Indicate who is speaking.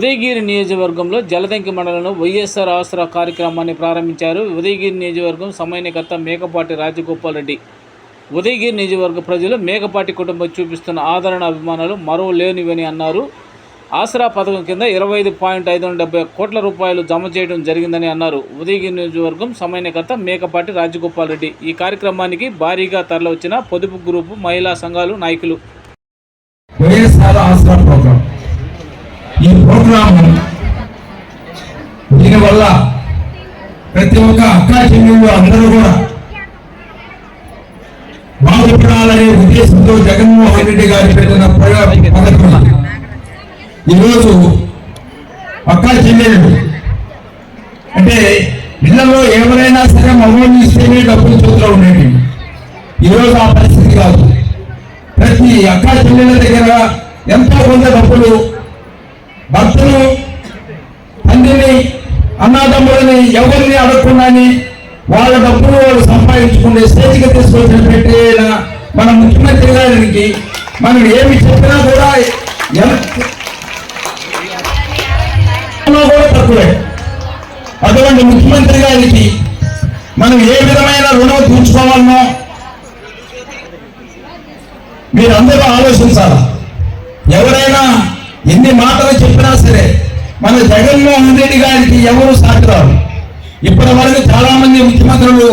Speaker 1: ఉదయగిరి నియోజకవర్గంలో జలదంకి మండలంలో వైఎస్ఆర్ ఆసరా కార్యక్రమాన్ని ప్రారంభించారు. ఉదయగిరి నియోజకవర్గం సమన్వయకర్త మేకపాటి రాజగోపాల్ రెడ్డి. ఉదయగిరి నియోజకవర్గ ప్రజలు మేకపాటి కుటుంబం చూపిస్తున్న ఆదరణ అభిమానాలు మరో లేనివని అన్నారు. ఆసరా పథకం కింద ఇరవై ఐదు పాయింట్ ఐదు వందల డెబ్బై కోట్ల రూపాయలు జమ చేయడం జరిగిందని అన్నారు. ఉదయగిరి నియోజకవర్గం సమన్వయకర్త మేకపాటి రాజగోపాల్ రెడ్డి. ఈ కార్యక్రమానికి భారీగా తరలివచ్చిన పొదుపు గ్రూపు మహిళా సంఘాలు నాయకులు.
Speaker 2: YSR Aasara program. ఈ ప్రోగ్రాం దీనివల్ల ప్రతి ఒక్క అక్కా చెల్లెళ్ళు అందరూ కూడా బాగుపడాలనే ఉద్దేశంతో జగన్మోహన్ రెడ్డి గారు పెట్టిన ప్రయోగ పథకం ఈరోజు అక్కా చెల్లెళ్ళు అంటే ఇళ్ళలో ఎవరైనా సరే మమ్మల్ని ఇస్తేనే డబ్బులు చేతిలో ఉండేవి. ఈరోజు ఆ పరిస్థితి కాదు. ప్రతి అక్క చెల్లెళ్ళ దగ్గర ఎంతో కొంత డబ్బులు భర్తని తండ్రిని అన్నదమ్ములని ఎవరిని అడగకుండాని వాళ్ళ డబ్బులు వాళ్ళు సంపాదించుకునే స్టేజ్కి తీసుకొచ్చిన పెట్టిన మన ముఖ్యమంత్రి గారికి మనం ఏమి చెప్పినా కూడా కూడా తక్కువే. అటువంటి ముఖ్యమంత్రి గారికి మనం ఏ విధమైన రుణం తీర్చుకోవాలనో మీరందరూ ఆలోచించాలా? ఎవరైనా ఎన్ని మాటలు చెప్పినా సరే మన జగన్మోహన్ రెడ్డి గారికి ఎవరు సాటి రారు? ఇప్పటి వరకు చాలా మంది ముఖ్యమంత్రులు